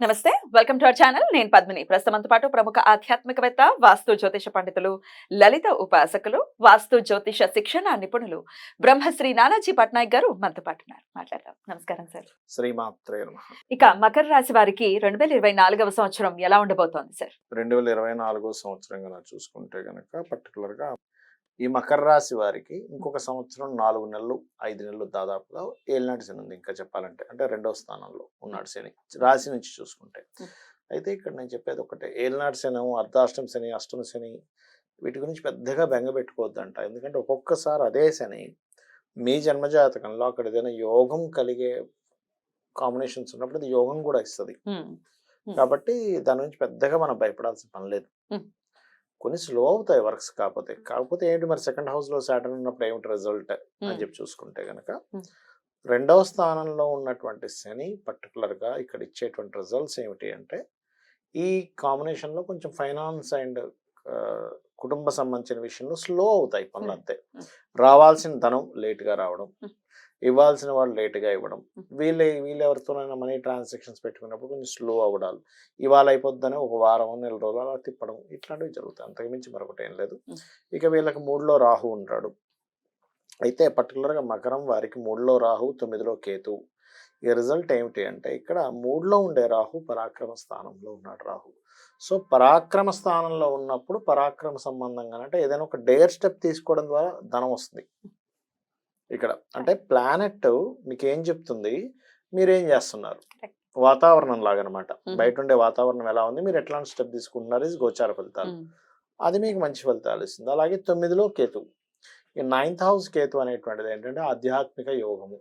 నమస్తే welcome to our channel. నేను పద్మిని. ప్రస్తుతంతో పాటు ప్రముఖ ఆధ్యాత్మికవేత్త వాస్తు జ్యోతిష పండితులు లలిత ఉపాసకులు వాస్తు జ్యోతిష శిక్షణ నిపుణులు బ్రహ్మశ్రీ నానాజీ పట్నాయక్ గారు మనతో పాటు ఉన్నారు. మాట్లాడదాం. నమస్కారం సార్. శ్రీమాత్రే ఇక మకర రాశి వారికి రెండు వేల ఇరవై నాలుగవ సంవత్సరం ఎలా ఉండబోతోంది సార్? రెండు వేల ఇరవై నాలుగో సంవత్సరం చూసుకుంటే కనుక పర్టికులర్గా ఈ మకర రాశి వారికి ఇంకొక సంవత్సరం నాలుగు నెలలు ఐదు నెలలు దాదాపుగా ఏలినాటి శని ఉంది. ఇంకా చెప్పాలంటే అంటే రెండవ స్థానంలో ఉన్నాడు శని. రాశి నుంచి చూసుకుంటే. అయితే ఇక్కడ నేను చెప్పేది ఒకటే. ఏలినాటి శని అర్ధాష్టమ శని అష్టమ శని వీటి గురించి పెద్దగా బెంగ పెట్టుకోవద్దంట. ఎందుకంటే ఒక్కొక్కసారి అదే శని మీ జన్మజాతకంలో అక్కడ ఏదైనా యోగం కలిగే కాంబినేషన్స్ ఉన్నప్పుడు అది యోగం కూడా ఇస్తుంది. కాబట్టి దాని నుంచి పెద్దగా మనం భయపడాల్సిన పని లేదు. కొన్ని స్లో అవుతాయి వర్క్స్ కాకపోతే కాకపోతే ఏంటి మరి సెకండ్ హౌస్లో సాటర్న్ ఉన్నప్పుడు ఏమిటి రిజల్ట్ అని చెప్పి చూసుకుంటే Hmm. రెండవ స్థానంలో ఉన్నటువంటి శని particular గా ఇక్కడ ఇచ్చేటువంటి రిజల్ట్స్ ఏమిటి అంటే ఈ combination లో కొంచెం ఫైనాన్స్ అండ్ కుటుంబ సంబంధించిన విషయంలో స్లో అవుతాయి పనులు. అంతే Hmm. రావాల్సిన ధనం late గా రావడం. ఇవ్వాల్సిన వాళ్ళు late గా ఇవ్వడం. వీళ్ళే వీళ్ళు ఎవరితోనైనా మనీ ట్రాన్సాక్షన్స్ పెట్టుకున్నప్పుడు కొంచెం స్లో అవ్వడాలు. ఇవాళ అయిపోద్దని ఒక వారం నెల రోజులు అలా తిప్పడం ఇట్లాంటివి జరుగుతాయి. అంతకుమించి మరొకటి ఏం లేదు. ఇక వీళ్ళకి మూడులో రాహు ఉంటాడు. అయితే పర్టికులర్గా మకరం వారికి మూడులో రాహు తొమ్మిదిలో కేతు. ఈ రిజల్ట్ ఏమిటి అంటే ఇక్కడ మూడులో ఉండే రాహు పరాక్రమ స్థానంలో ఉన్నాడు రాహు. సో పరాక్రమ స్థానంలో ఉన్నప్పుడు పరాక్రమ సంబంధంగా అంటే ఏదైనా ఒక డేర్ స్టెప్ తీసుకోవడం ద్వారా ధనం వస్తుంది. ఇక్కడ. అంటే ప్లానెట్ మీకు ఏం చెప్తుంది? మీరేం చేస్తున్నారు. వాతావరణం లాగనమాట. బయట ఉండే వాతావరణం ఎలా ఉంది? మీరు ఎట్లాంటి స్టెప్ తీసుకుంటున్నారు? ఇది గోచార ఫలితాలు. అది మీకు మంచి ఫలితాలు ఇస్తుంది. అలాగే తొమ్మిదిలో కేతు. ఈ నైన్త్ హౌస్ కేతు అనేటువంటిది ఏంటంటే ఆధ్యాత్మిక యోగము.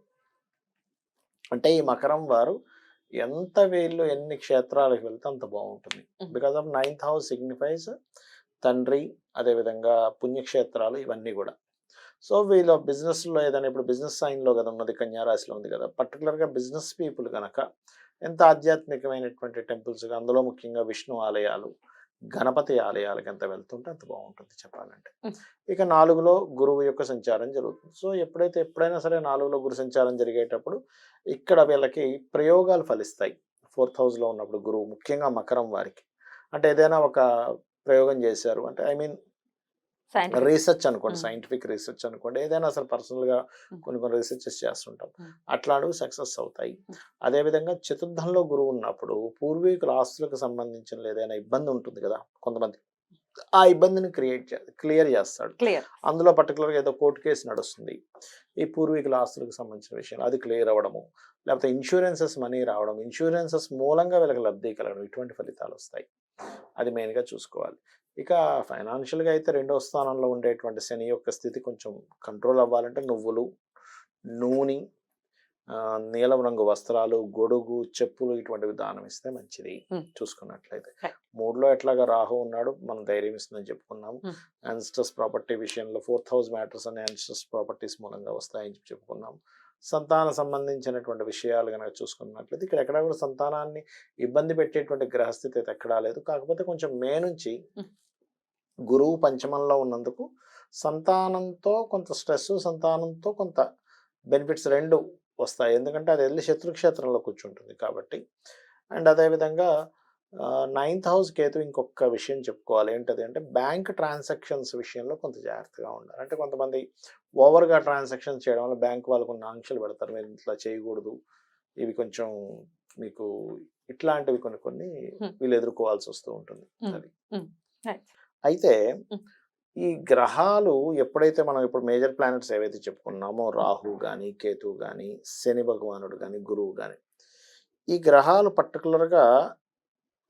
అంటే ఈ మకరం వారు ఎంత వీళ్ళు ఎన్ని క్షేత్రాలకు వెళ్తే అంత బాగుంటుంది. Because of ninth house signifies తండ్రి అదేవిధంగా పుణ్యక్షేత్రాలు ఇవన్నీ కూడా. సో వీళ్ళ బిజినెస్లో ఏదైనా ఇప్పుడు బిజినెస్ సైన్లో కదా ఉన్నది కన్యారాశిలో ఉంది కదా పర్టికులర్గా బిజినెస్ పీపుల్ కనుక ఎంత ఆధ్యాత్మికమైనటువంటి టెంపుల్స్ అందులో ముఖ్యంగా విష్ణు ఆలయాలు గణపతి ఆలయాలకు ఎంత వెళ్తుంటే అంత బాగుంటుంది చెప్పాలంటే. ఇక నాలుగులో గురువు యొక్క సంచారం జరుగుతుంది సో ఎప్పుడైతే ఎప్పుడైనా సరే నాలుగులో గురు సంచారం జరిగేటప్పుడు ఇక్కడ వీళ్ళకి ప్రయోగాలు ఫలిస్తాయి ఫోర్త్ హౌస్లో ఉన్నప్పుడు గురువు ముఖ్యంగా మకరం వారికి అంటే ఏదైనా ఒక ప్రయోగం చేశారు అంటే ఐ మీన్. రీసెర్చ్ అనుకోండి. సైంటిఫిక్ రీసెర్చ్ అనుకోండి. ఏదైనా అసలు పర్సనల్గా Mm. కొన్ని కొన్ని రీసెర్చెస్ చేస్తుంటాం. Mm. అట్లాంటివి సక్సెస్ అవుతాయి. అదేవిధంగా చతుర్థంలో గురువు ఉన్నప్పుడు పూర్వీకుల ఆస్తులకు సంబంధించిన ఏదైనా ఇబ్బంది ఉంటుంది కదా కొంతమంది. ఆ ఇబ్బందిని క్రియేట్ క్లియర్ చేస్తాడు. అందులో పర్టికులర్గా ఏదో కోర్టు కేసు నడుస్తుంది. ఈ పూర్వీకుల ఆస్తులకు సంబంధించిన విషయం అది క్లియర్ అవ్వడము లేకపోతే ఇన్సూరెన్సెస్ మనీ రావడం ఇన్సూరెన్సెస్ మూలంగా వీళ్ళకి లబ్ధి కలగడం ఇటువంటి ఫలితాలు వస్తాయి. అది మెయిన్గా చూసుకోవాలి ఇక ఫైనాన్షియల్గా అయితే రెండో స్థానంలో ఉండేటువంటి శని యొక్క స్థితి కొంచెం కంట్రోల్ అవ్వాలంటే నువ్వులు నూనె నీలం రంగు వస్త్రాలు గొడుగు చెప్పులు ఇటువంటివి దానం ఇస్తే మంచిది. చూసుకున్నట్లయితే. మూడులో ఎట్లాగా రాహు ఉన్నాడు మనం ధైర్యం ఇస్తుందని చెప్పుకున్నాము Hmm. యాన్స్టర్స్ ప్రాపర్టీ విషయంలో ఫోర్త్ హౌస్ మ్యాటర్స్ అనే యాన్స్టర్స్ ప్రాపర్టీస్ మూలంగా వస్తాయని చెప్పి చెప్పుకున్నాం సంతాన సంబంధించినటువంటి విషయాలు కనుక చూసుకున్నట్లయితే ఇక్కడ ఎక్కడా కూడా సంతానాన్ని ఇబ్బంది పెట్టేటువంటి గ్రహస్థితి అయితే ఎక్కడా లేదు. కాకపోతే కొంచెం మే నుంచి. గురువు పంచమంలో ఉన్నందుకు సంతానంతో కొంత స్ట్రెస్ సంతానంతో కొంత బెనిఫిట్స్ రెండు వస్తాయి. ఎందుకంటే అది వెళ్ళి శత్రుక్షేత్రంలో కూర్చుంటుంది కాబట్టి. అండ్ అదేవిధంగా నైన్త్ హౌస్ కేతు ఇంకొక విషయం చెప్పుకోవాలి ఏంటది అంటే బ్యాంక్ ట్రాన్సాక్షన్స్ విషయంలో కొంత జాగ్రత్తగా ఉండాలి అంటే కొంతమంది ఓవర్గా ట్రాన్సాక్షన్స్ చేయడం వల్ల బ్యాంక్ వాళ్ళకు కొన్ని ఆంక్షలు పెడతారు మీరు ఇట్లా చేయకూడదు ఇవి కొంచెం మీకు ఇట్లాంటివి కొన్ని కొన్ని. వీళ్ళు ఎదుర్కోవాల్సి వస్తూ ఉంటుంది. అది. అయితే. ఈ గ్రహాలు ఎప్పుడైతే మనం ఇప్పుడు మేజర్ ప్లానెట్స్ ఏవైతే చెప్పుకున్నామో రాహు కానీ కేతు కానీ శని భగవానుడు కానీ గురువు కానీ ఈ గ్రహాలు పర్టికులర్గా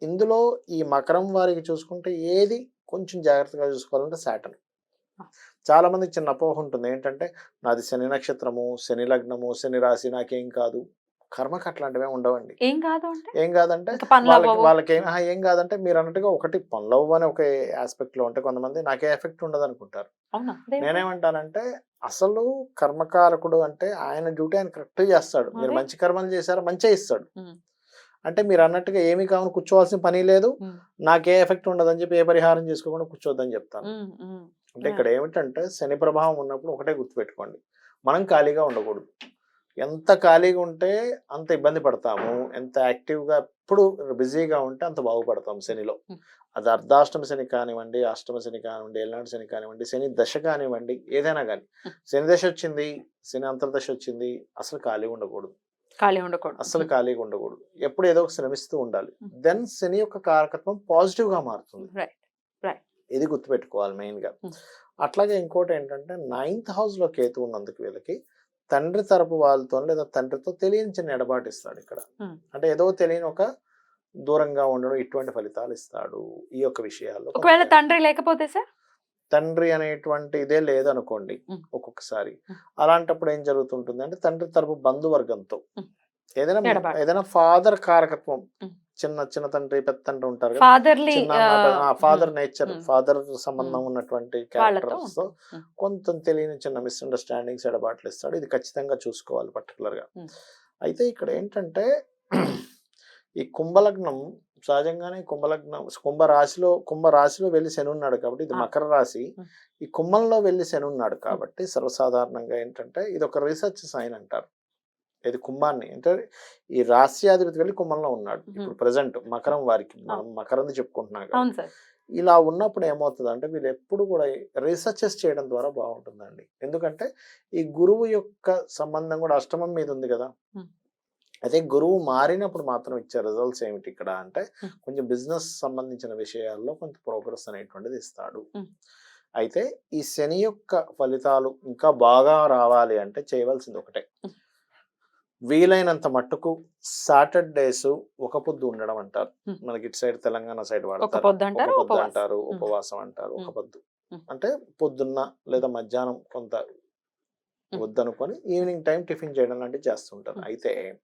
ఇందులో ఈ మకరం వారికి చూసుకుంటే ఏది కొంచెం జాగ్రత్తగా చూసుకోవాలంటే సాటర్న్. చాలా మందికి చిన్న అపోహ ఉంటుంది. ఏంటంటే నాది శని నక్షత్రము శని లగ్నము శని రాశి నాకేం కాదు. కర్మకు అట్లాంటివే ఉండవండి. ఏం కాదు ఏం కాదంటే వాళ్ళకి. వాళ్ళకి ఏం కాదంటే మీరు అన్నట్టుగా ఒకటి పనులవ్వు అని ఒక ఆస్పెక్ట్లో ఉంటే కొంతమంది నాకే ఎఫెక్ట్ ఉండదు అనుకుంటారు? నేనేమంటానంటే అసలు కర్మకారకుడు అంటే ఆయన డ్యూటీ ఆయన కరెక్ట్ చేస్తాడు. మీరు. మంచి కర్మలు చేశారా మంచిగా ఇస్తాడు. అంటే మీరు అన్నట్టుగా ఏమి కావాలి కూర్చోవాల్సిన పని లేదు. నాకే ఎఫెక్ట్ ఉండదు అని చెప్పి ఏ పరిహారం చేసుకోకుండా కూర్చోవద్దని చెప్తాను. అంటే ఇక్కడ ఏమిటంటే శని ప్రభావం ఉన్నప్పుడు ఒకటే గుర్తుపెట్టుకోండి. మనం ఖాళీగా ఉండకూడదు. ఎంత ఖాళీగా ఉంటే అంత ఇబ్బంది పడతాము. ఎంత యాక్టివ్గా ఎప్పుడు బిజీగా ఉంటే అంత బాగుపడతాం శనిలో. అది అర్ధాష్టమ శని కానివ్వండి అష్టమ శని కానివ్వండి ఏళ్ళనాడు శని కానివ్వండి శని దశ కానివ్వండి ఏదైనా కానీ. శని దశ వచ్చింది శని అంతర్దశ వచ్చింది అసలు ఖాళీ ఉండకూడదు. ఖాళీ ఉండకూడదు. అసలు ఖాళీగా ఉండకూడదు. ఎప్పుడు ఏదో ఒక శ్రమిస్తూ ఉండాలి. దెన్ శని యొక్క కారకత్వం పాజిటివ్గా మారుతుంది. రైట్ ఇది గుర్తుపెట్టుకోవాలి మెయిన్గా. అట్లాగే ఇంకోటి ఏంటంటే నైన్త్ హౌస్లో కేతు ఉన్నందుకు వీళ్ళకి తండ్రి తరపు వాళ్ళతో లేదా తండ్రితో తెలియని చిన్న ఎడబాటు ఇస్తాడు ఇక్కడ. అంటే ఏదో తెలియని ఒక దూరంగా ఉండడం ఇటువంటి ఫలితాలు ఇస్తాడు ఈ యొక్క విషయాల్లో. ఒకవేళ తండ్రి లేకపోతే సార్? తండ్రి అనేటువంటి ఇదే లేదనుకోండి. ఒక్కొక్కసారి. అలాంటప్పుడు ఏం జరుగుతుంటుంది అంటే తండ్రి తరపు బంధువర్గంతో. ఏదైనా. ఏదైనా ఫాదర్ కారకత్వం. చిన్న చిన్న తండ్రి పెద్ద తండ్రి ఉంటారు ఫాదర్ నేచర్. ఫాదర్ సంబంధం ఉన్నటువంటి క్యారెక్టర్స్తో. కొంత తెలియని చిన్న మిస్అండర్స్టాండింగ్స్ ఎడబాట్లు ఇస్తాడు ఇది ఖచ్చితంగా చూసుకోవాలి పర్టికులర్గా. అయితే ఇక్కడ ఏంటంటే ఈ కుంభలగ్నం సహజంగానే కుంభలగ్నం కుంభ రాశిలో కుంభ రాశిలో వెళ్ళి శని ఉన్నాడు కాబట్టి ఇది. మకర రాశి. ఈ కుంభంలో వెళ్ళి శని ఉన్నాడు కాబట్టి సర్వసాధారణంగా ఏంటంటే ఇది ఒక రీసెర్చ్ సైన్ అంటారు. ఇది కుంభాన్ని అంటే ఈ రాశ్యాధిపతి వెళ్ళి కుంభంలో ఉన్నాడు. ఇప్పుడు ప్రజెంట్ మకరం వారికి మనం మకరంది చెప్పుకుంటున్నాం ఇలా ఉన్నప్పుడు ఏమవుతుంది అంటే వీళ్ళు ఎప్పుడు కూడా రీసెర్చెస్ చేయడం ద్వారా బాగుంటుందండి. ఎందుకంటే ఈ గురువు యొక్క సంబంధం కూడా అష్టమం మీద ఉంది కదా. అయితే గురువు మారినప్పుడు మాత్రం ఇచ్చే రిజల్ట్స్ ఏమిటి ఇక్కడ అంటే. కొంచెం బిజినెస్ సంబంధించిన విషయాల్లో కొంత ప్రోగ్రెస్ అనేటువంటిది ఇస్తాడు. అయితే ఈ శని యొక్క ఫలితాలు ఇంకా బాగా రావాలి అంటే చేయవలసింది ఒకటే. వీలైనంత మట్టుకు సాటర్డేస్ ఒక పొద్దు ఉండడం అంటారు. మనకి ఇటు సైడ్ తెలంగాణ సైడ్ వాడతారు అంటారు ఉపవాసం. అంటారు ఉమ్. ఉపవాసం అంటారు ఒక. పొద్దు. అంటే పొద్దున్న లేదా మధ్యాహ్నం కొంత. వద్దనుకొని ఈవినింగ్ టైం టిఫిన్ చేయడం లాంటివి చేస్తుంటారు. అయితే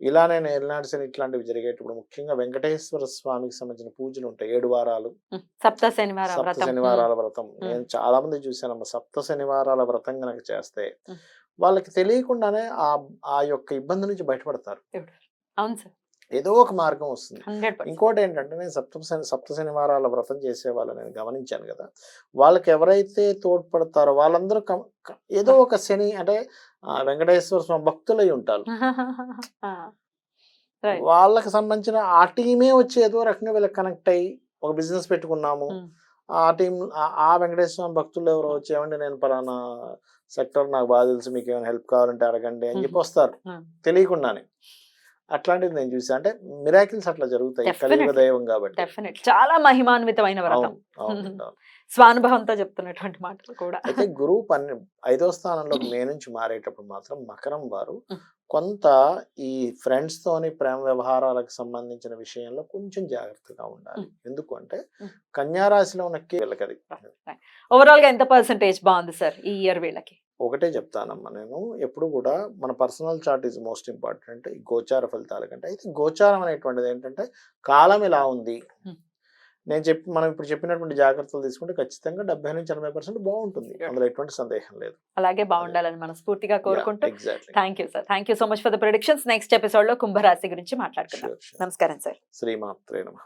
ఇలానే ఏలినాడు శని ఇట్లాంటివి జరిగేటప్పుడు ముఖ్యంగా వెంకటేశ్వర స్వామికి సంబంధించిన పూజలు ఉంటాయి. ఏడు వారాలు. సప్త శనివారం సప్త శనివారాల వ్రతం. నేను చాలా మంది చూశానమ్మా. సప్త శనివారాల వ్రతం కనుక చేస్తే. వాళ్ళకి తెలియకుండానే ఆ ఆ యొక్క ఇబ్బంది నుంచి బయటపడతారు. అవును సార్. ఏదో ఒక మార్గం వస్తుంది. ఇంకోటి ఏంటంటే నేను సప్త శని సప్త శనివారాల వ్రతం చేసే వాళ్ళని నేను గమనించాను కదా. వాళ్ళకి ఎవరైతే తోడ్పడతారో వాళ్ళందరూ ఏదో ఒక శని అంటే వెంకటేశ్వర స్వామి భక్తులై ఉంటారు. వాళ్ళకి సంబంధించిన ఆ టీమే వచ్చి ఏదో రకంగా వీళ్ళకి కనెక్ట్ అయ్యి ఒక బిజినెస్ పెట్టుకున్నాము. ఆ టీం ఆ వెంకటేశ్వర స్వామి భక్తులు ఎవరో వచ్చి ఏమండి నేను పలానా సెక్టర్ నాకు బాగా తెలుసు మీకు ఏమైనా హెల్ప్ కావాలంటే అడగండి అని చెప్పి వస్తారు. తెలియకుండానే. అట్లాంటిది నేను చూసాను అంటే మిరాకిల్స్ అట్లా జరుగుతాయి. కలియుగ. దైవం కాబట్టి. డెఫినెట్ చాలా మహిమాన్వితమైన వ్రతం. స్వానుభవంతో చెప్తున్నటువంటి మాటలు కూడా. అయితే గురువు పన్నె ఐదో స్థానంలో మే నుంచి మారేటప్పుడు మాత్రం మకరం వారు. కొంత ఈ ఫ్రెండ్స్ తోని ప్రేమ వ్యవహారాలకు సంబంధించిన విషయంలో కొంచెం జాగ్రత్తగా ఉండాలి. ఎందుకు అంటే ఉం. కన్యా రాశిలో ఉన్న వీళ్ళకి ఓవరాల్గా ఎంత పర్సెంటేజ్ బాగుంది సార్ ఈ ఇయర్ వీళ్ళకి? ఒకటే చెప్తానమ్మా నేను. ఎప్పుడు కూడా మన personal chart is most important. ఈ గోచార ఫలితాల కంటే. అయితే గోచారం అనేటువంటిది ఏంటంటే కాలం ఇలా ఉంది. నేను చెప్పి మనం ఇప్పుడు చెప్పినటువంటి జాగ్రత్తలు తీసుకుంటే ఖచ్చితంగా డెబ్బై నుంచి ఎనభై పర్సెంట్ బాగుంటుంది. అందులో ఎటువంటి సందేహం లేదు. అలాగే బాగుండాలని మనస్ఫూర్తిగా కోరుకుంటూ exactly thank you sir thank you so much for the productions next ఎపిసోడ్లో కుంభరాశి గురించి మాట్లాడుకుందాం. నమస్కారం సార్ శ్రీమాత్రే నమ.